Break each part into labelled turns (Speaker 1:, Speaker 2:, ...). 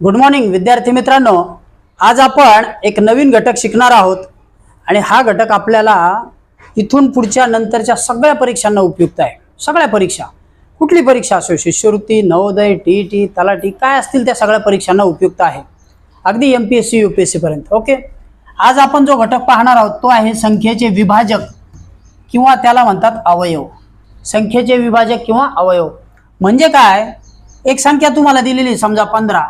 Speaker 1: Good morning विद्यार्थी मित्रांनो. आज आपण एक नवीन घटक शिकणार आहोत. आणि हा घटक आपल्याला इथून पुढच्या नंतरच्या सगळ्या परीक्षांना उपयुक्त आहे. सगळ्या परीक्षा. कुठली परीक्षा असो शिष्यवृत्ती नवोदय टी टी तलाटी काय असतील त्या सगळ्या परीक्षांना उपयुक्त आहे. अगदी M P S C U P S सीपर्यंत okay? आज आपण जो घटक पाहणार आहोत तो आहे संख्येचे विभाजक किंवा त्याला म्हणतात अवयव. संख्येचे विभाजक किंवा अवयव. म्हणजे काय? एक संख्या तुम्हाला दिलेली समजा पंधरा.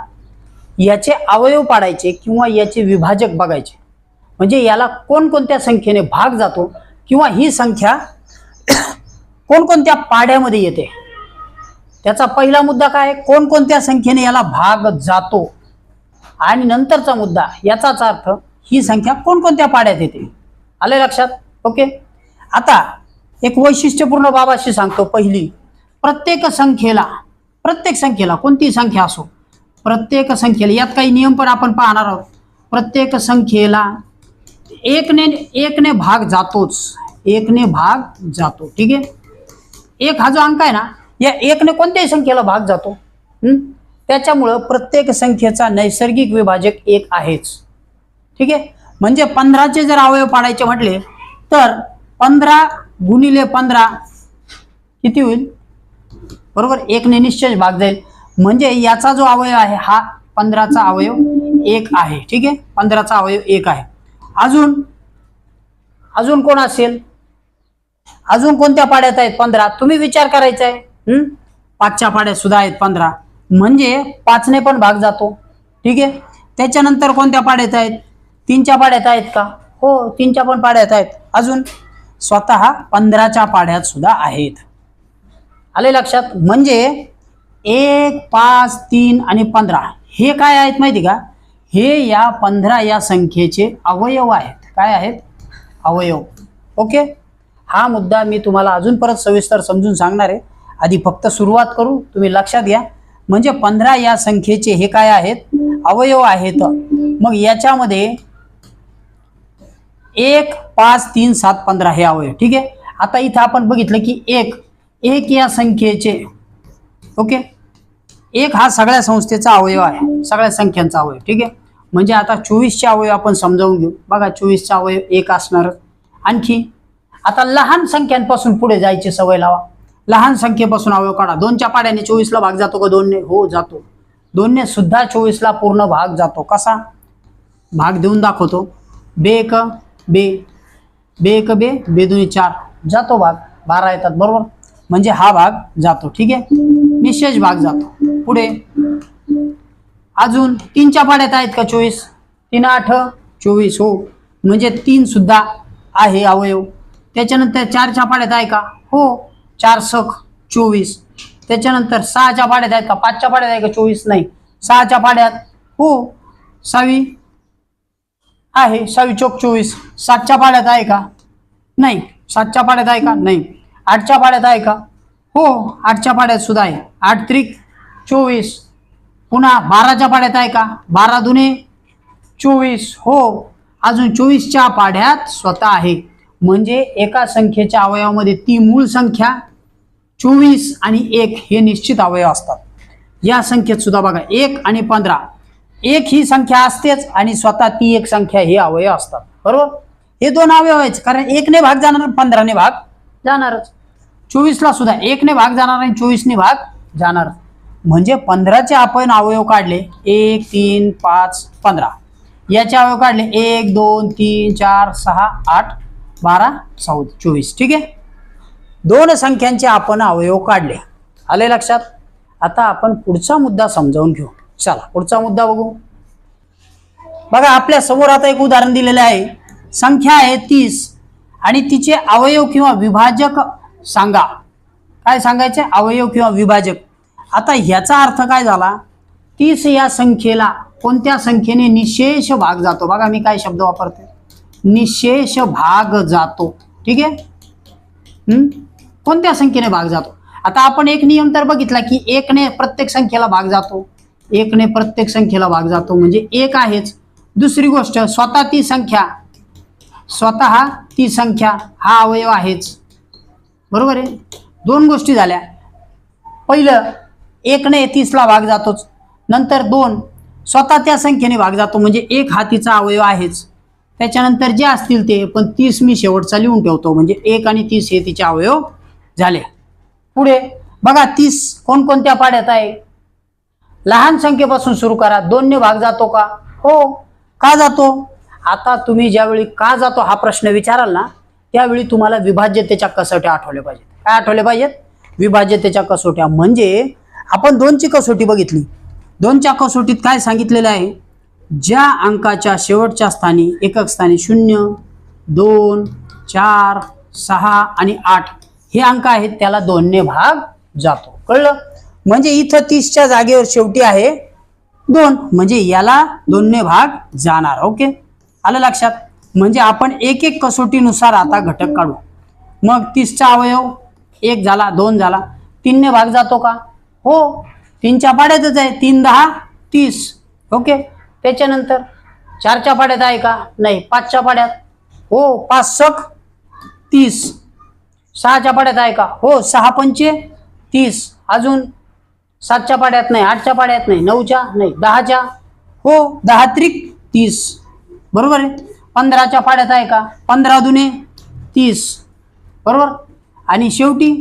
Speaker 1: याचे अवयव पाडायचे किंवा याचे विभाजक बघायचे. म्हणजे याला कोणकोणत्या संख्येने भाग जातो किंवा ही संख्या कोणकोणत्या पाड्यामध्ये येते? त्याचा पहिला मुद्दा काय? आहे? कोणकोणत्या संख्येने याला भाग जातो? आणि नंतरचा मुद्दा याचाच अर्थ ही संख्या कोणकोणत्या पाड्यात येते? आले लक्षात? ओके. आता एक वैशिष्ट्यपूर्ण बाबाशी सांगतो पहिली. प्रत्येक संख्येला प्रत्येक संख्येला कोणती संख्या असो? प्रत्येक संख्येला यात काही नियम पण आपण पाहणार आहोत. प्रत्येक संख्येला एकने एकने भाग जातोच. एकने भाग जातो. ठीक आहे? एक हा जो अंक आहे ना या एकने कोणत्याही संख्येला भाग जातो. त्याच्यामुळं प्रत्येक संख्येचा नैसर्गिक विभाजक एक आहेच. ठीक आहे? म्हणजे पंधराचे जर अवयव पाडायचे म्हटले तर पंधरा गुणिले पंधरा किती होईल? बरोबर? एकने निश्चय भाग जाईल. म्हणजे याचा जो अवयव आहे हा पंधराचा अवयव एक आहे. ठीक आहे? पंधराचा अवयव एक आहे. अजून अजून कोण असेल? अजून कोणत्या पाड्यात आहेत पंधरा? तुम्ही विचार करायचा आहे हम्म पाचच्या पाड्यात सुद्धा आहेत पंधरा. म्हणजे पाचने पण भाग जातो. ठीक आहे? त्याच्यानंतर कोणत्या पाड्यात आहेत? तीनच्या पाड्यात आहेत का? हो तीनच्या पण पाड्यात आहेत. अजून स्वतः पंधराच्या पाड्यात सुद्धा आहेत. आले लक्षात? म्हणजे एक पाच तीन आणि पंधरा. हे काय आहेत माहिती का? हे या पंधरा या संख्येचे अवयव आहेत. काय आहेत? अवयव. ओके? हा मुद्दा मी तुम्हाला अजून परत सविस्तर समजून सांगणार आहे. आधी फक्त सुरुवात करू. तुम्ही लक्षात घ्या. म्हणजे पंधरा या संख्येचे हे काय आहेत? अवयव आहेत. मग याच्यामध्ये एक पाच तीन सात पंधरा हे अवयव. ठीक आहे? आता इथं आपण बघितलं की एक. एक या संख्येचे. ओके? एक हा सगळ्या संस्थेचा अवयव आहे सगळ्या संख्यांचा अवयव ठीक आहे? म्हणजे आता चोवीसचे अवयव आपण समजावून घेऊ. बघा चोवीसचा अवयव एक असणार. आणखी आता लहान संख्यांपासून पुढे जायची सवय लावा. लहान संख्येपासून अवयव काढा. दोनच्या पाड्याने चोवीसला भाग जातो का? दोनने हो जातो. दोनने सुद्धा चोवीसला पूर्ण भाग जातो. कसा? भाग देऊन दाखवतो. बे एक बे. बे एक बे. बे दोन्ही चार. जातो भाग. बारा येतात बरोबर? म्हणजे हा भाग जातो ठीक आहे? निशेष भाग जातो. पुढे. अजून तीनच्या पाड्यात आहेत का चोवीस? तीन आठ चोवीस हो. म्हणजे तीन सुद्धा आहे अवयव. त्याच्यानंतर चारच्या पाड्यात आहे का? हो. चार सख चोवीस. त्याच्यानंतर सहाच्या पाड्यात आहेत का? पाचच्या पाड्यात आहे का? चोवीस नाही. सहाच्या पाड्यात हो. सहावी आहे. सहावी चोक चोवीस. सातच्या पाड्यात आहे का? नाही. सातच्या पाड्यात आहे का? नाही. आठच्या पाड्यात आहे का? हो आठच्या पाड्यात सुद्धा आहे. आठ त्रिक चोवीस. पुन्हा बाराच्या पाड्यात आहे का? बारा दुने चोवीस. हो अजून चोवीसच्या पाड्यात स्वतः आहे. म्हणजे एका संख्येच्या अवयवामध्ये ती मूळ संख्या चोवीस आणि एक हे निश्चित अवयव असतात. या संख्येत सुद्धा बघा एक आणि पंधरा. एक ही संख्या असतेच आणि स्वतः ती एक संख्या हे अवयव असतात. बरोबर? हे दोन अवयव आहेत कारण एकने भाग जाणार पंधराने भाग जाणारच. चोवीसला सुद्धा. एकने भाग जाणार आणि चोवीसने भाग जाणार. म्हणजे पंधराचे आपण अवयव काढले. एक तीन पाच पंधरा. याचे अवयव काढले. एक दोन तीन चार सहा आठ बारा चौदा चोवीस. ठीक आहे? दोन संख्यांचे आपण अवयव काढले. आले लक्षात? आता आपण पुढचा मुद्दा समजावून घेऊ. चला पुढचा मुद्दा बघू. बघा आपल्यासमोर आता एक उदाहरण दिलेलं आहे. संख्या आहे तीस आणि तिचे अवयव किंवा विभाजक सांगा. काय सांगायचे? अवयव किंवा विभाजक. आता ह्याचा अर्थ काय झाला? तीस या संख्येला कोणत्या संख्येने निशेष भाग जातो? बघा मी काय शब्द वापरते. निशेष भाग जातो. ठीक आहे? कोणत्या संख्येने भाग जातो? आता आपण एक नियम तर बघितला की एकने प्रत्येक संख्येला भाग जातो. एकने प्रत्येक संख्येला भाग जातो. म्हणजे एक आहेच. दुसरी गोष्ट स्वतः ती संख्या. स्वतः ती संख्या हा अवयव आहेच. बरोबर आहे? दोन गोष्टी झाल्या. पहिलं एकने तीसला भाग जातोच. नंतर दोन स्वतः त्या संख्येने भाग जातो. म्हणजे एक हातीचा अवयव आहेच. त्याच्यानंतर जे असतील ते पण तीस मी शेवटचा लिहून ठेवतो. म्हणजे एक आणि तीस हे तिचे अवयव झाले. पुढे बघा तीस कोणकोणत्या पाड्यात आहे? लहान संख्येपासून सुरू करा. दोनने भाग जातो का? हो का जातो? आता तुम्ही ज्यावेळी का जातो हा प्रश्न विचाराल ना त्यावेळी तुम्हाला विभाज्यतेच्या कसोट्या आठवल्या पाहिजेत. काय आठवल्या पाहिजेत? विभाज्यतेच्या कसोट्या. म्हणजे आपण दोनची कसोटी बघितली. दोनच्या कसोटीत काय सांगितलेलं आहे? ज्या अंकाच्या शेवटच्या स्थानी एकक स्थानी शून्य दोन चार सहा आणि आठ हे अंक आहेत त्याला दोनने भाग जातो. कळलं? म्हणजे इथं तीसच्या जागेवर शेवटी आहे दोन. म्हणजे याला दोनने भाग जाणार. ओके? आलं लक्षात? म्हणजे आपण एक एक कसोटीनुसार आता घटक काढू. मग तीसचा अवयव एक झाला दोन झाला तीनने भाग जातो का? हो. तीनच्या पाड्यातच आहे. तीन दहा तीस. ओके? त्याच्यानंतर चारच्या पाड्यात आहे का? नाही. पाचच्या पाड्यात. हो. पाच सख तीस. सहाच्या पाड्यात आहे का? हो. सहा पंचे तीस. अजून सातच्या पाड्यात नाही. आठच्या पाड्यात नाही. नऊच्या नाही. दहाच्या. हो. दहा त्रिक तीस. बरोबर आहे? पंधराच्या पाड्यात आहे का? पंधरा दुने तीस. बरोबर? आणि शेवटी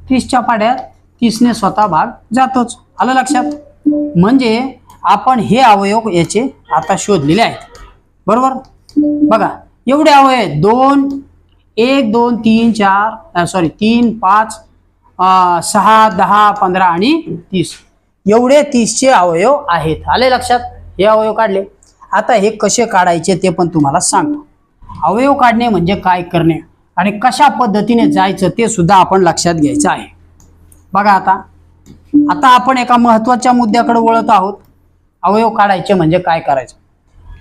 Speaker 1: तीसच्या पाड्यात तीसने स्वतः भाग जातोच. आलं लक्षात? म्हणजे आपण हे अवयव याचे आता शोधलेले आहेत. बरोबर? बघा एवढे अवयव आहेत. दोन एक दोन तीन चार सॉरी तीन पाच सहा दहा पंधरा आणि तीस. एवढे तीसचे अवयव आहेत. आले लक्षात? हे अवयव काढले. आता हे कसे काढायचे ते पण तुम्हाला सांगतो. अवयव काढणे म्हणजे काय करणे आणि कशा पद्धतीने जायचं ते सुद्धा आपण लक्षात घ्यायचं आहे. बघा आता आता आपण एका महत्त्वाच्या मुद्द्याकडे वळत आहोत. अवयव काढायचे म्हणजे काय करायचं?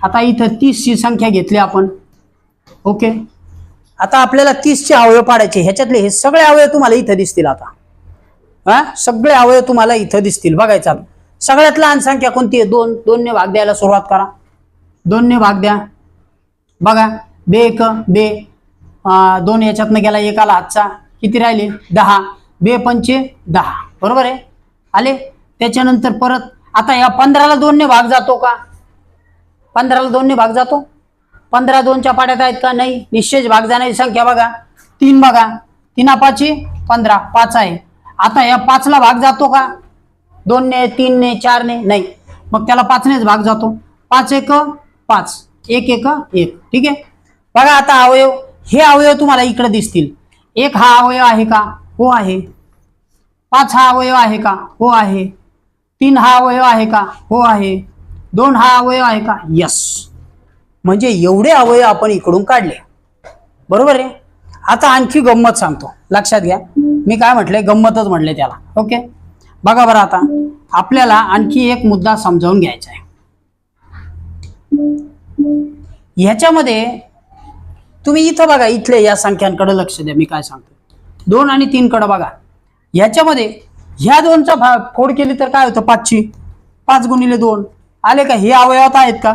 Speaker 1: आता इथं तीसची संख्या घेतली आपण. ओके? आता आपल्याला तीसचे अवयव पाडायचे ह्याच्यातले हे सगळे अवयव तुम्हाला इथं दिसतील आता. हा? सगळे अवयव तुम्हाला इथं दिसतील बघायचं सगळ्यात लहान संख्या कोणती आहे? दोन दोनने भाग द्यायला सुरुवात करा. दोनने भाग द्या. बघा बे एक बे. दोन याच्यातनं गेला एक आला हातचा किती राहिले? दहा. बे पंचे दहा. बरोबर आहे? आले? त्याच्यानंतर परत आता या पंधराला दोनने भाग जातो का? पंधराला दोनने भाग जातो? पंधरा दोनच्या पाड्यात आहेत का? नाही. निश्चय भाग जाण्याची संख्या बघा. तीन बघा. तीना पाचशे पंधरा. पाच आहे. आता या पाचला भाग जातो का? दोनने तीनने चारने नाही. मग त्याला पाचनेच भाग जातो. पाच एक पाच. एक एक एक. ठीक आहे? बघा आता अवयव हे अवयव तुम्हाला इकडे दिसतील. एक हा अवयव आहे का? हो आहे. पाच हा अवयव आहे का? हो आहे. तीन हा अवयव आहे का? हो आहे. दोन हा अवयव आहे का? यस म्हणजे एवढे अवयव आपण इकडून काढले. बरोबर आहे? आता आणखी गंमत सांगतो. लक्षात घ्या. मी काय म्हटलंय? गंमतच म्हटले त्याला. ओके बघा बरं आता. आपल्याला आणखी एक मुद्दा समजावून घ्यायचा आहे. ह्याच्यामध्ये तुम्ही इथं बघा इथले या संख्यांकडे लक्ष द्या मी काय सांगतो दोन आणि तीन कडे बघा. ह्याच्यामध्ये ह्या दोनचा भाग फोड केली तर काय होतं? पाचची पाच गुणिले दोन. आले का? हे अवयवात आहेत का?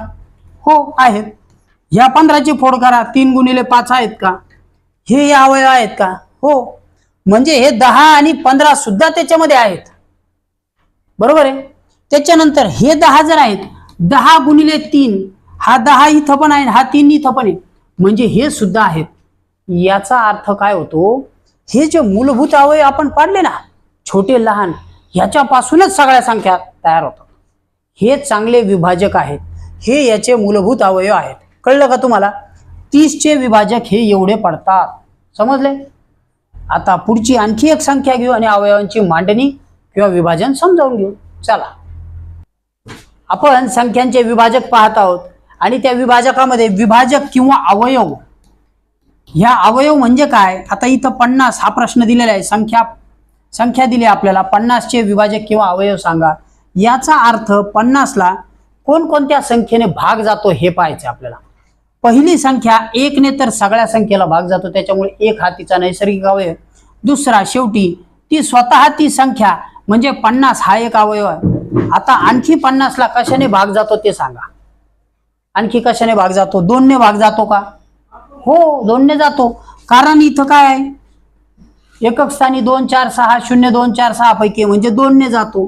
Speaker 1: हो आहेत. ह्या पंधराची फोड करा तीन गुणिले पाच आहेत का? हे या अवयव आहेत का? हो. म्हणजे हे दहा आणि पंधरा सुद्धा त्याच्यामध्ये आहेत. बरोबर आहे? त्याच्यानंतर हे दहा जर आहेत. दहा गुणिले तीन हा दहा इथं पण आहे हा तीन इथं पण आहे. म्हणजे हे सुद्धा आहेत. याचा अर्थ काय होतो? हे जे मूलभूत अवयव आपण पाडले ना छोटे लहान ह्याच्यापासूनच सगळ्या संख्या तयार होतात. हे चांगले विभाजक आहेत. हे याचे मूलभूत अवयव आहेत. कळलं का तुम्हाला? तीसचे विभाजक हे एवढे पडतात. समजले? आता पुढची आणखी एक संख्या घेऊ आणि अवयवांची मांडणी किंवा विभाजन समजावून घेऊ. चला. आपण संख्यांचे विभाजक पाहत आहोत. आणि त्या विभाजकामध्ये विभाजक किंवा अवयव. ह्या अवयव म्हणजे काय? आता इथं पन्नास हा प्रश्न दिलेला आहे. संख्या संख्या दिली आपल्याला. पन्नासचे विभाजक किंवा अवयव सांगा. याचा अर्थ पन्नासला कोणकोणत्या संख्येने भाग जातो हे पाहायचं आपल्याला. पहिली संख्या एकने तर सगळ्या संख्येला भाग जातो. त्याच्यामुळे एक हा तिचा नैसर्गिक अवयव. दुसरा शेवटी ती स्वतः ती संख्या म्हणजे पन्नास हा एक अवयव आहे. आता आणखी पन्नासला कशाने भाग जातो ते सांगा. आणखी कशाने भाग जातो? दोनने भाग जातो का? हो दोनने जातो. कारण इथं काय आहे? एकक स्थानी दोन चार सहा शून्य दोन चार सहा पैकी म्हणजे दोनने जातो.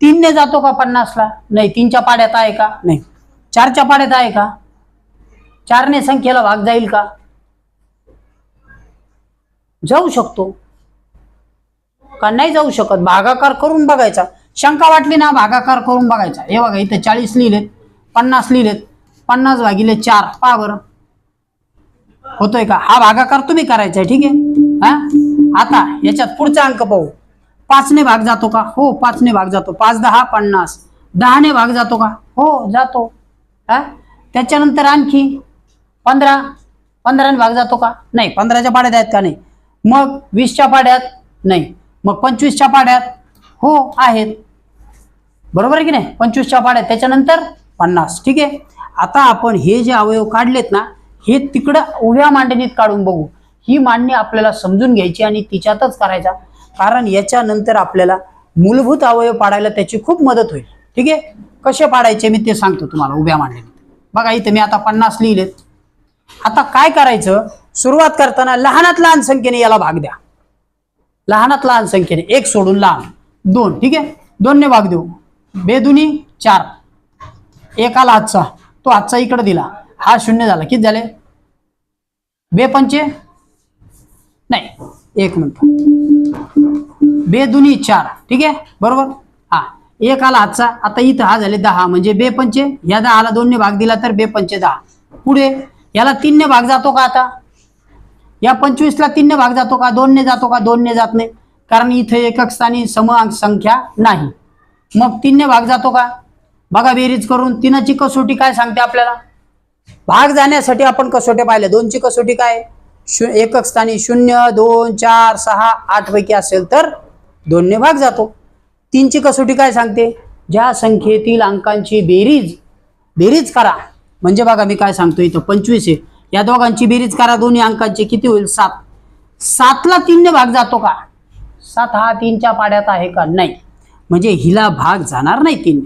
Speaker 1: तीनने जातो का पन्नासला? नाही तीनच्या पाड्यात आहे का? नाही. चारच्या पाड्यात आहे का? चारने संख्येला भाग जाईल का? जाऊ शकतो. का नाही जाऊ शकत? भागाकार करून बघायचा. शंका वाटली ना भागाकार करून बघायचा. हे बघा इथे चाळीस लिहिलेत पन्नास लिहिलेत पन्नास भागिले चार. पहा बरं. होतोय का? हा भागाकार तुम्ही करायचा आहे ठीक आहे? हा? आता याच्यात पुढचा अंक पाहू. पाचने भाग जातो का? हो पाचने भाग जातो. पाच दहा पन्नास. दहाने भाग जातो का? हो जातो. हा? त्याच्यानंतर आणखी पंधरा. पंधराने भाग जातो का? नाही पंधराच्या पाड्यात आहेत का नाही? मग वीसच्या पाड्यात नाही. मग पंचवीसच्या पाड्यात हो आहेत. बरोबर आहे की नाही? पंचवीसच्या पाड्या. त्याच्यानंतर पन्नास. ठीक आहे? आता आपण हे जे अवयव काढलेत ना हे तिकडं उभ्या मांडणीत काढून बघू. ही मांडणी आपल्याला समजून घ्यायची आणि तिच्यातच करायचा. कारण याच्यानंतर आपल्याला मूलभूत अवयव पाडायला त्याची खूप मदत होईल. ठीक आहे? कसे पाडायचे मी ते सांगतो तुम्हाला उभ्या मांडणीत. बघा इथे मी आता पन्नास लिहिलेत. आता काय करायचं? सुरुवात करताना लहानात लहान संख्येने याला भाग द्या. लहानात लहान संख्येने. एक सोडून लहान. दोन ठीक आहे? दोनने भाग देऊ. बेदुनी चार. एक आला आजचा. तो आजचा इकडे दिला. हा शून्य झाला. किती झाले? बेपंचे नाही. एक मिनिट. बेदुनी चार. ठीक आहे? बरोबर? हा. एक आला आजचा. आता इथं हा झाले दहा. म्हणजे बेपंचे या या दहाला दोनने भाग दिला तर बेपंचे दहा. पुढे? याला तीनने भाग जातो का आता? या पंचवीसला तीनने भाग जातो का? दोनने जातो का? दोनने जात नाही. कारण इथे एकक स्थानी सम अंक संख्या नाही. मग तीनने भाग जातो का? बघा बेरीज करून तीनची कसोटी काय सांगते आपल्याला? भाग जाण्यासाठी आपण कसोट्या पाहिल्या दोनची कसोटी काय? शू एकक स्थानी शून्य दोन चार सहा आठ पैकी असेल तर दोनने भाग जातो. तीनची कसोटी काय सांगते? ज्या संख्येतील अंकांची बेरीज बेरीज करा. म्हणजे बघा मी काय सांगतो इथं. पंचवीस आहे. या दोघांची बेरीज करा. दोन्ही अंकांची किती होईल? सात. सातला तीनने भाग जातो का? सात हा तीनच्या पाड्यात आहे का? नाही. म्हणजे हिला भाग जाणार नाही तीन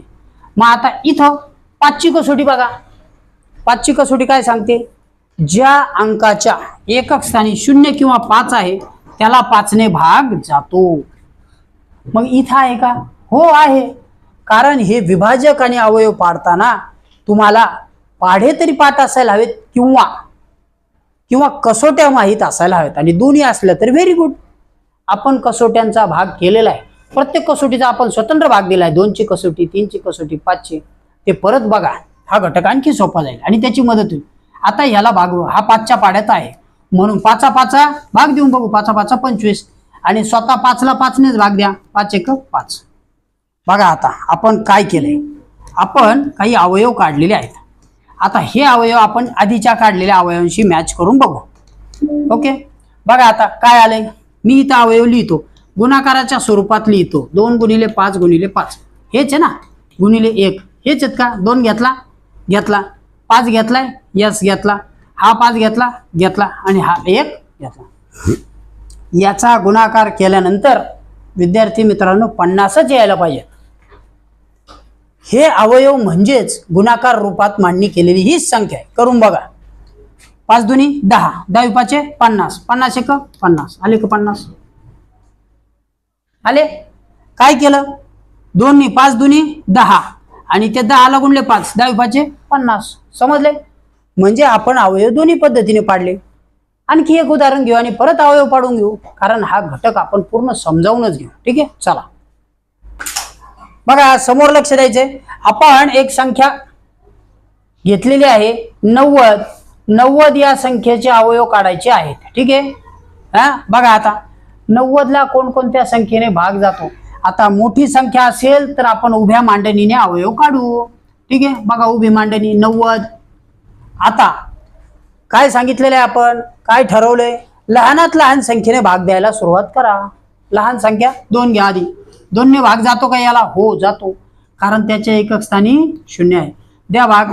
Speaker 1: मग आता इथं पाचची कसोटी बघा. पाचची कसोटी काय सांगते? ज्या अंकाच्या एकक स्थानी शून्य किंवा पाच आहे त्याला पाचने भाग जातो. मग इथं आहे का? हो आहे. कारण हे विभाजक आणि अवयव पाडताना तुम्हाला पाढे तरी पाठ असायला हवेत किंवा किंवा कसोट्या माहीत असायला हव्यात आणि दोन्ही असल्या तर व्हेरी गुड आपण कसोट्यांचा भाग केलेला आहे. प्रत्येक कसोटीचा आपण स्वतंत्र भाग दिला आहे दोनची कसोटी तीनची कसोटी पाचची. ते परत बघा. हा घटक आणखी सोपा जाईल आणि त्याची मदत होईल. आता ह्याला भाग हा पाचच्या पाड्यात आहे. म्हणून पाचा पाचा भाग देऊन बघू. पाचा पाचा पंचवीस. आणि स्वतः पाचला पाचनेच भाग द्या. पाच एक पाच. बघा आता आपण काय केलंय. आपण काही अवयव काढलेले आहेत. आता हे अवयव आपण आधीच्या काढलेल्या अवयवांशी मॅच करून बघू. ओके बघा आता काय आलंय? मी इथं अवयव लिहितो. गुणाकाराच्या स्वरूपात लिहितो. दोन गुणिले पाच गुणिले पाच. हेच आहे ना? गुणिले एक. हेच आहेत का? दोन घेतला? घेतला. पाच घेतलाय? यस घेतला. हा पाच घेतला? घेतला. आणि हा एक घेतला. याचा गुणाकार केल्यानंतर विद्यार्थी मित्रांनो पन्नासच यायला पाहिजे. हे अवयव म्हणजेच गुणाकार रूपात मांडणी केलेली हीच संख्या आहे. करून बघा. पाच दुनी दहा. दहा पाचे पन्नास. पन्नास एक पन्नास. आले का पन्नास? आले? काय केलं? दोन्ही पाच दोन्ही दहा. आणि ते दहाला गुणले पाच. दहा पाचे पन्नास. समजले? म्हणजे आपण अवयव दोन्ही पद्धतीने पाडले. आणखी एक उदाहरण घेऊ आणि परत अवयव पाडून घेऊ. कारण हा घटक आपण पूर्ण समजावूनच घेऊ. ठीक आहे? चला. बघा समोर लक्ष द्यायचंय. आपण एक संख्या घेतलेली आहे. नव्वद नव्वद या संख्येचे अवयव काढायचे आहेत. ठीक आहे? हा? बघा आता. नव्वदला कोणकोणत्या संख्येने भाग जातो? आता मोठी संख्या असेल तर आपण उभ्या मांडणीने अवयव काढू. ठीक आहे? बघा उभी मांडणी नव्वद. आता काय सांगितलेलं आहे आपण? काय ठरवलंय? लहानात लहान संख्येने भाग द्यायला सुरुवात करा. लहान संख्या दोन घ्या आधी. दोनने भाग जातो का याला? हो जातो. कारण त्याच्या एकक स्थानी शून्य आहे. द्या भाग.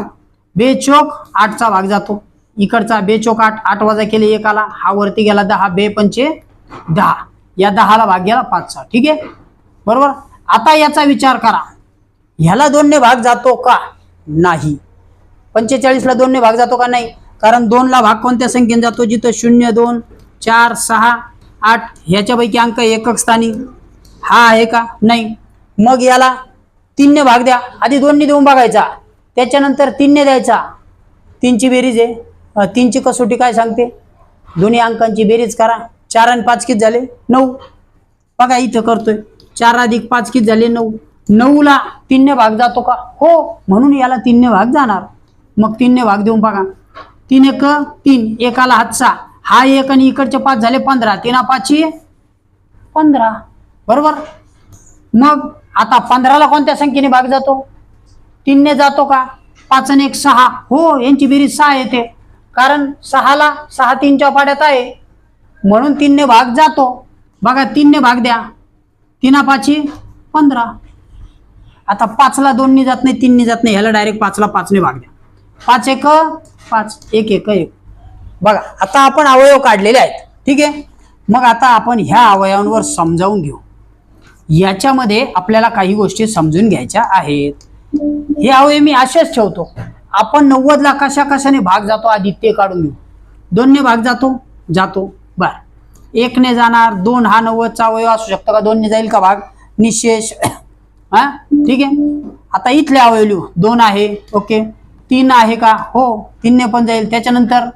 Speaker 1: बेचोक आठचा भाग जातो. इकडचा बे आठ आठ वाजा केले एक आला हा वरती गेला दहा बे पंचे दहा. या दहाला भाग गेला पाचचा ठीक आहे? बरोबर? आता याचा विचार करा. ह्याला दोनने भाग जातो का? नाही. पंचेचाळीसला दोनने भाग जातो का नाही? कारण दोनला भाग कोणत्या संख्येने जातो? जिथं शून्य दोन चार सहा आठ ह्याच्यापैकी अंक एकक स्थानी. हा आहे का? नाही. मग याला तीनने भाग द्या. आधी दोनने देऊन बघायचा. त्याच्यानंतर तीनने द्यायचा. तीनची बेरीज आहे. तीनची कसोटी काय सांगते? दोन्ही अंकांची बेरीज करा. चार आणि पाच किती झाले? नऊ. बघा इथं करतोय. चार अधिक पाच किती झाले? नऊ. नऊला तीनने भाग जातो का? हो. म्हणून याला तीनने भाग जाणार. मग तीनने भाग देऊन बघा. तीन एक तीन. एकाला हातचा हा एक आणि इकडचे पाच झाले पंधरा. तीना पाचशे पंधरा. बरोबर? मग आता पंधराला कोणत्या संख्येने भाग जातो? तीनने जातो का? पाच आणि एक सहा. हो यांची बेरीज सहा येते. कारण सहाला सहा तीनच्या पाड्यात आहे. म्हणून तीनने भाग जातो. बघा तीनने भाग द्या. तीना पाची पंधरा. आता पाचला दोनने जात नाही तीनने जात नाही. ह्याला डायरेक्ट पाचला पाचने भाग द्या. पाच एक पाच. एक एक एक. बघा आता आपण अवयव काढलेले आहेत. ठीक आहे? मग आता आपण ह्या अवयवांवर समजावून घेऊ. याच्यामध्ये आपल्याला काही गोष्टी समजून घ्यायच्या आहेत. हे अवयव मी असेच ठेवतो. आपण नव्वदला कशा कशाने भाग जातो? आधी ते काढून घेऊ. दोनने भाग जातो? जातो. बर. एकने जाणार दोन हा नव्वदचा अवयव असू शकतो का? दोनने जाईल का भाग? निशेष. हा? ठीक आहे? आता इथले अवयव लिहू. दोन आहे. ओके. तीन आहे का? हो. तीनने पण जाईल. त्याच्यानंतर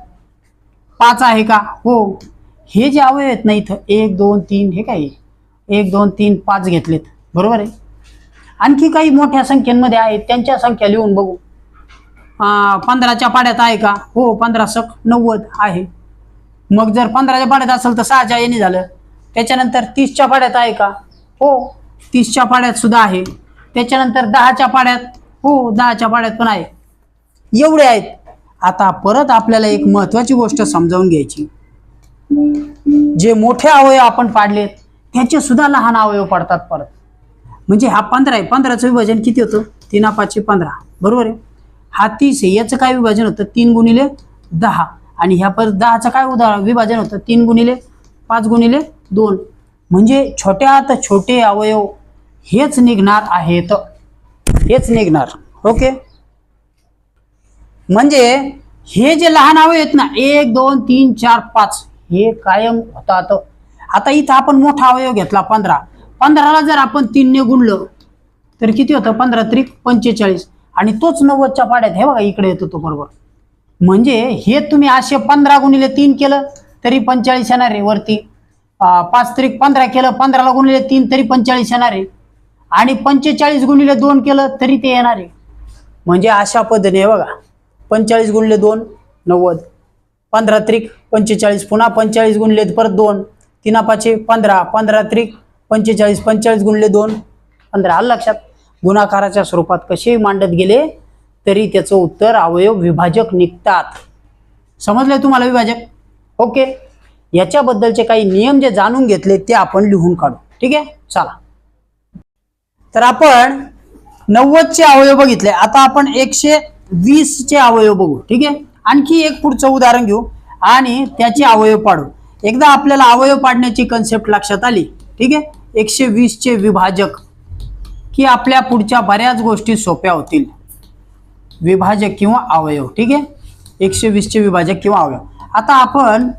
Speaker 1: पाच आहे का? हो. हे जे अवयव आहेत ना इथं एक दोन तीन हे काय? एक दोन तीन पाच घेतलेत. बरोबर आहे? आणखी काही मोठ्या संख्येमध्ये आहेत. त्यांच्या संख्या लिहून बघू. पंधराच्या पाड्यात आहे का? हो पंधरा सक नव्वद आहे. मग जर पंधराच्या पाड्यात असेल तर सहाच्या याने झालं. त्याच्यानंतर तीसच्या पाड्यात आहे का? हो तीसच्या पाड्यात सुद्धा आहे. त्याच्यानंतर दहाच्या पाड्यात हो दहाच्या पाड्यात पण आहे. एवढे आहेत. आता परत आपल्याला एक महत्वाची गोष्ट समजावून घ्यायची. जे मोठे अवयव आपण पाडलेत त्याचे सुद्धा लहान अवयव पडतात परत. म्हणजे हा पंधरा आहे. पंधराचं विभाजन किती होतं? तीन पाचशे पंधरा. बरोबर आहे? हा तीस आहे. याचं काय विभाजन होतं? तीन गुणिले दहा. आणि ह्या परत दहाचं काय उदाहरण विभाजन होतं? तीन गुणिले पाच गुणिले दोन. म्हणजे छोट्यात छोटे अवयव हेच निघणार आहेत. हेच निघणार. ओके? म्हणजे हे जे लहान अवयव आहेत ना एक दोन तीन चार पाच हे कायम होतात. आता इथं आपण मोठा अवयव घेतला पंधरा. पंधराला जर आपण तीनने गुणलं तर किती होतं? पंधरा त्रिक पंचेचाळीस. आणि तोच नव्वदच्या पाड्यात हे बघा इकडे येतो तो बरोबर. म्हणजे हे तुम्ही असे पंधरा गुणिले तीन केलं तरी पंचेचाळीस येणार आहे वरती. पाच त्रिक पंधरा केलं पंधराला गुणिले तीन तरी पंचेचाळीस येणार आहे. आणि पंचेचाळीस गुणिले दोन केलं तरी ते येणार आहे. म्हणजे अशा पद्धतीने बघा पंचेचाळीस गुणिले दोन नव्वद. पंधरा त्रिक पंचेचाळीस पुन्हा पंचेचाळीस गुणले परत दोन. तिना पाचशे पंधरा पंधरा त्रिक पंचेचाळीस पंचेचाळीस गुणले दोन पंधरा. आलं लक्षात? गुणाकाराच्या स्वरूपात कसेही मांडत गेले तरी त्याचं उत्तर अवयव विभाजक निघतात. समजलंय तुम्हाला विभाजक? ओके. याच्याबद्दलचे काही नियम जे जाणून घेतले ते आपण लिहून काढू. ठीक आहे? चला. तर आपण नव्वदचे अवयव बघितले. आता आपण एकशे वीसचे अवयव बघू. ठीक आहे? आणखी एक पुढचं उदाहरण घेऊ आणि त्याचे अवयव पाडू. एकदा आपल्याला अवयव पाडण्याची कन्सेप्ट लक्षात आली. ठीक आहे? एकशे वीसचे विभाजक. की आपल्या पुढच्या बऱ्याच गोष्टी सोप्या होतील. विभाजक किंवा अवयव ठीक आहे? एकशे वीसचे विभाजक किंवा अवयव. आता आपण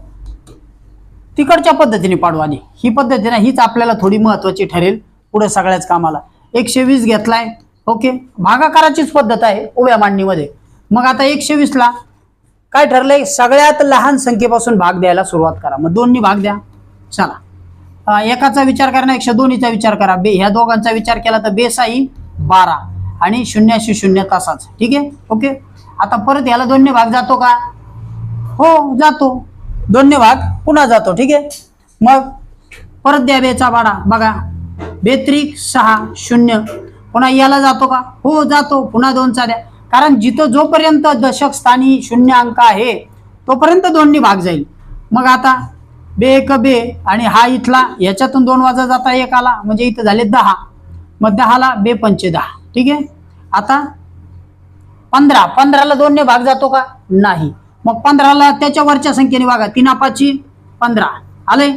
Speaker 1: तिकडच्या पद्धतीने पाडू आणि ही पद्धती ना हीच आपल्याला थोडी महत्वाची ठरेल पुढे सगळ्याच कामाला. एकशे वीस घेतलाय ओके? भागाकाराचीच पद्धत आहे उभ्या मांडणीमध्ये. मग आता एकशे वीसला काय ठरलंय? सगळ्यात लहान संख्येपासून भाग द्यायला सुरुवात करा. मग दोन्ही भाग द्या. चला. एकाचा विचार करणं एकशे दोन्हीचा विचार करा. बे ह्या दोघांचा विचार केला तर बेसाई बारा आणि शून्याशी शून्य तासाच. ठीक आहे? ओके? आता परत याला दोन्ही भाग जातो का? हो जातो. दोन्ही भाग पुन्हा जातो. ठीक आहे? मग परत द्या बेचा बाडा. बघा. बेत्रिक सहा शून्य. पुन्हा याला जातो का? हो जातो. पुन्हा दोनचा द्या. कारण जिथं जोपर्यंत दशक स्थानी शून्य अंक आहे तोपर्यंत दोन्ही भाग जाईल. मग आता बे एक बे आणि हा इथला याच्यातून दोन वाजा जाता एक आला म्हणजे इथं झाले दहा. मग दहाला बे पंचे दहा. ठीक आहे? आता पंधरा. पंधराला दोनने भाग जातो का? नाही. मग पंधराला त्याच्या वरच्या संख्येने भागा तीन पाचची पंधरा. आले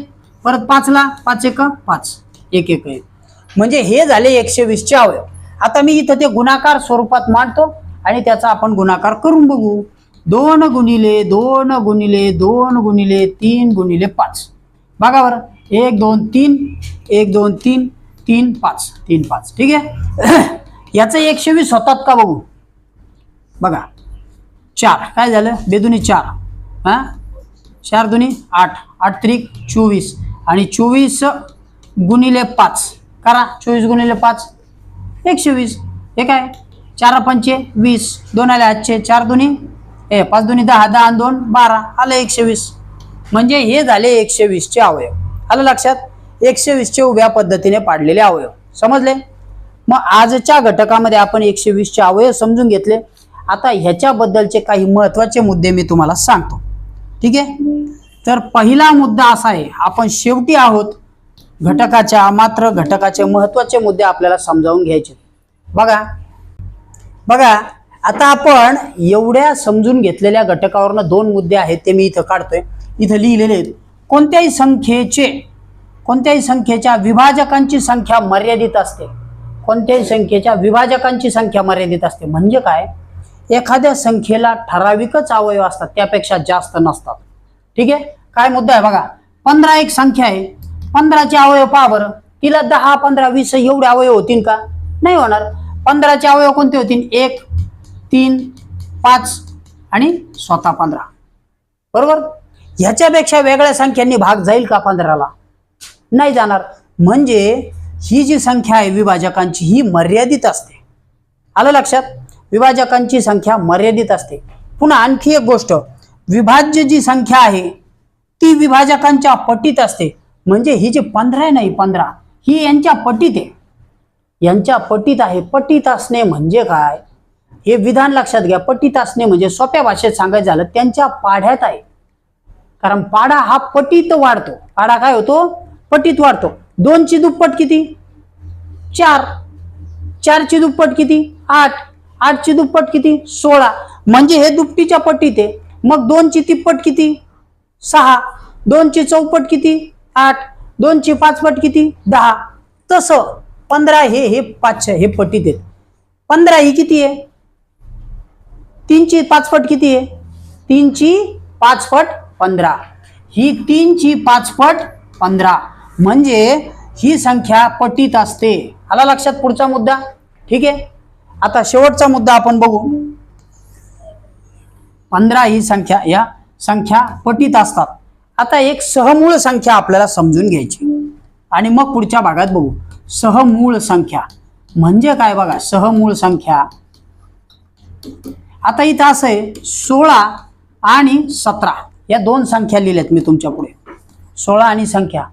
Speaker 1: परत पाचला पाच एक पाच. एक एक एक. म्हणजे हे झाले एकशे वीसचे अवयव. आता मी इथं ते गुणाकार स्वरूपात मांडतो आणि त्याचा आपण गुणाकार करून बघू. दोन गुणिले दोन गुणिले दोन गुणिले तीन गुणिले पाच. बघा बरं. एक दोन तीन. एक दोन तीन. तीन पाच. तीन पाच. ठीक आहे? याचं एकशे वीस होतात का बघू? बघा. चार. काय झालं? बेदुनी चार. हां? चार दुनी आठ. आठ त्रिक चोवीस. आणि चोवीस गुणिले पाच. करा. चोवीस गुणिले पाच. एकशे वीस. हे काय? चार पंचे वीस. दोन आले आजचे चार दोन्ही ए पाच दोन्ही दहा दहा आणि दोन बारा. आलं एकशे वीस म्हणजे हे झाले एकशे वीसचे अवयव. आलं लक्षात? एकशे वीसचे उभ्या पद्धतीने पाडलेले अवयव. समजले? मग आजच्या घटकामध्ये आपण एकशे वीसचे अवयव समजून घेतले. आता ह्याच्याबद्दलचे काही महत्त्वाचे मुद्दे मी तुम्हाला सांगतो. ठीक आहे? तर पहिला मुद्दा असा आहे आपण शेवटी आहोत घटकाच्या मात्र घटकाचे महत्त्वाचे मुद्दे आपल्याला समजावून घ्यायचे. बघा. बघा आता आपण एवढ्या समजून घेतलेल्या घटकावरनं दोन मुद्दे आहेत ते मी इथं काढतोय. इथं लिहिलेले आहेत. कोणत्याही संख्येचे कोणत्याही संख्येच्या विभाजकांची संख्या मर्यादित असते. कोणत्याही संख्येच्या विभाजकांची संख्या मर्यादित असते. म्हणजे काय? एखाद्या संख्येला ठराविकच अवयव असतात त्यापेक्षा जास्त नसतात. ठीक आहे? काय मुद्दा आहे बघा. पंधरा एक संख्या आहे. पंधराचे अवयव पहा बरं. तिला दहा पंधरा वीस एवढे अवयव होतील का? नाही होणार. पंधराचे अवयव कोणते होतील? एक तीन पाच आणि स्वतः पंधरा. बरोबर? ह्याच्यापेक्षा वेगळ्या संख्यांनी भाग जाईल का पंधराला? नाही जाणार. म्हणजे ही जी संख्या आहे विभाजकांची ही मर्यादित असते. आलं लक्षात? विभाजकांची संख्या मर्यादित असते. पुन्हा आणखी एक गोष्ट. विभाज्य जी संख्या आहे ती विभाजकांच्या पटीत असते. म्हणजे ही जी पंधरा आहे नाही पंधरा ही यांच्या पटीत आहे. यांच्या पटीत आहे. पटीत असणे म्हणजे काय? हे विधान लक्षात घ्या. पटीत असणे म्हणजे सोप्या भाषेत सांगायचं झालं त्यांच्या पाढ्यात आहे. कारण पाडा हा पटीत वाढतो. पाडा काय होतो? पटीत वाढतो. दोनची दुप्पट किती? चार. चारची दुप्पट किती? आठ. आठची दुप्पट किती? सोळा. म्हणजे हे दुपटीच्या पट्टीत आहे. मग दोनची तिप्पट किती? सहा. दोनची चौपट किती? आठ. दोनची पाचपट किती? दहा. तसं. पंधरा हे हे पाचशे हे पटीत आहेत. पंधरा ही किती आहे? तीनची पाच फट किती आहे? तीनची पाच फट पंधरा. ही तीनची पाच फट पंधरा. म्हणजे ही संख्या पटीत असते. आला लक्षात पुढचा मुद्दा? ठीक आहे? आता शेवटचा मुद्दा आपण बघू. पंधरा ही संख्या या संख्या पटीत असतात. आता एक सहमूळ संख्या आपल्याला समजून घ्यायची. आणि मग पुढच्या भागात बघू. सहमूळ संख्या. म्हणजे काय बघा? सहमूळ संख्या. आता इथं असं आहे सोळा आणि सतरा. या दोन संख्या लिहिल्यात मी तुमच्यापुढे. सोळा आणि संख्या.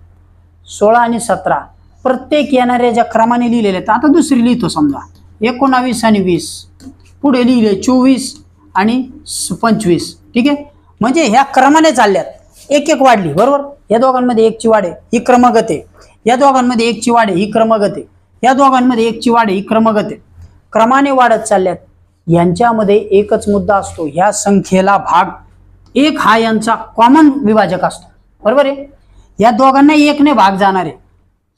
Speaker 1: सोळा आणि सतरा. प्रत्येक येणाऱ्या ज्या क्रमाने लिहिलेल्या आहेत आता दुसरी लिहितो समजा. एकोणावीस आणि वीस. पुढे लिहिले चोवीस आणि पंचवीस. ठीक आहे? म्हणजे ह्या क्रमाने चालल्यात. एक एक वाढली बरोबर? या दोघांमध्ये एकची वाढ आहे ही क्रमगत आहे. या दोघांमध्ये एकची वाढ आहे ही क्रमगत आहे. या दोघांमध्ये एकची वाढ आहे ही क्रमगत आहे. क्रमाने वाढत चालल्यात. यांच्यामध्ये एकच मुद्दा असतो. ह्या संख्येला भाग एक हा यांचा कॉमन विभाजक असतो. बरोबर आहे? या दोघांना एकने भाग जाणार. आहे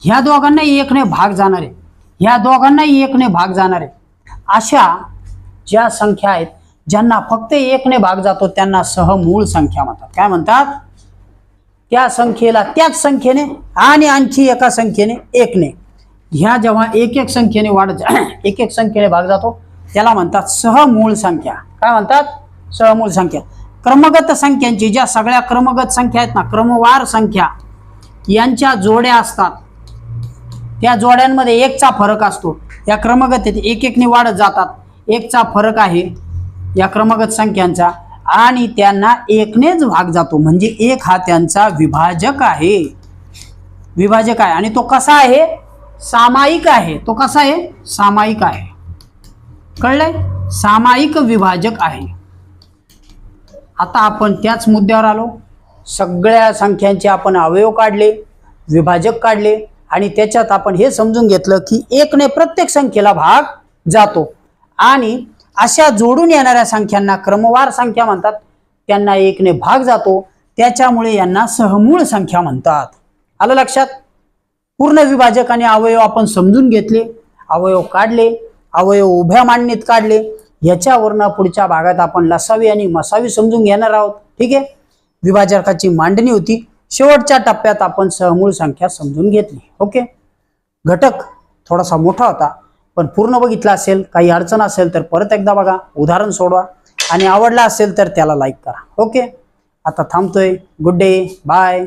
Speaker 1: ह्या दोघांना एकने भाग जाणार. आहे ह्या दोघांना एकने भाग जाणार. आहे अशा ज्या संख्या आहेत ज्यांना फक्त एकने भाग जातो त्यांना सहमूळ संख्या म्हणतात. काय म्हणतात? त्या संख्येला त्याच संख्येने आणि आणखी एका संख्येने एकने. ह्या जेव्हा एक एक संख्येने वाढत एक एक संख्येने भाग जातो त्याला म्हणतात सहमूळ संख्या. काय म्हणतात? सहमूळ संख्या. क्रमगत संख्यांची ज्या सगळ्या क्रमगत संख्या आहेत ना क्रमवार संख्या यांच्या जोड्या असतात. त्या जोड्यांमध्ये एकचा फरक असतो. या क्रमगत एक एकने वाढत जातात. एकचा फरक आहे या क्रमगत संख्यांचा आणि त्यांना एकनेच भाग जातो. म्हणजे एक हा त्यांचा विभाजक आहे. विभाजक आहे. आणि तो कसा आहे? सामायिक आहे. तो कसा आहे? सामायिक आहे. कळलंय? सामायिक विभाजक आहे. आता आपण त्याच मुद्द्यावर आलो. सगळ्या संख्यांचे आपण अवयव काढले विभाजक काढले आणि त्याच्यात आपण हे समजून घेतलं की एकने प्रत्येक संख्येला भाग जातो. आणि अशा जोडून येणाऱ्या संख्यांना क्रमवार संख्या म्हणतात. त्यांना एकने भाग जातो. त्याच्यामुळे यांना सहमूळ संख्या म्हणतात. आलं लक्षात? पूर्ण विभाजक आणि अवयव आपण समजून घेतले. अवयव काढले. अवयव उभ्या मांडणीत काढले. याच्यावरनं पुढच्या भागात आपण लसावी आणि मसावी समजून घेणार आहोत. ठीक आहे? विभाजकाची मांडणी होती. शेवटच्या टप्प्यात आपण सहमूळ संख्या समजून घेतली. ओके? घटक थोडासा मोठा होता. पण पूर्ण बघितला असेल काही अडचण असेल तर परत एकदा बघा. उदाहरण सोडवा. आणि आवडला असेल तर त्याला लाईक करा. ओके? आता थांबतोय. Good day bye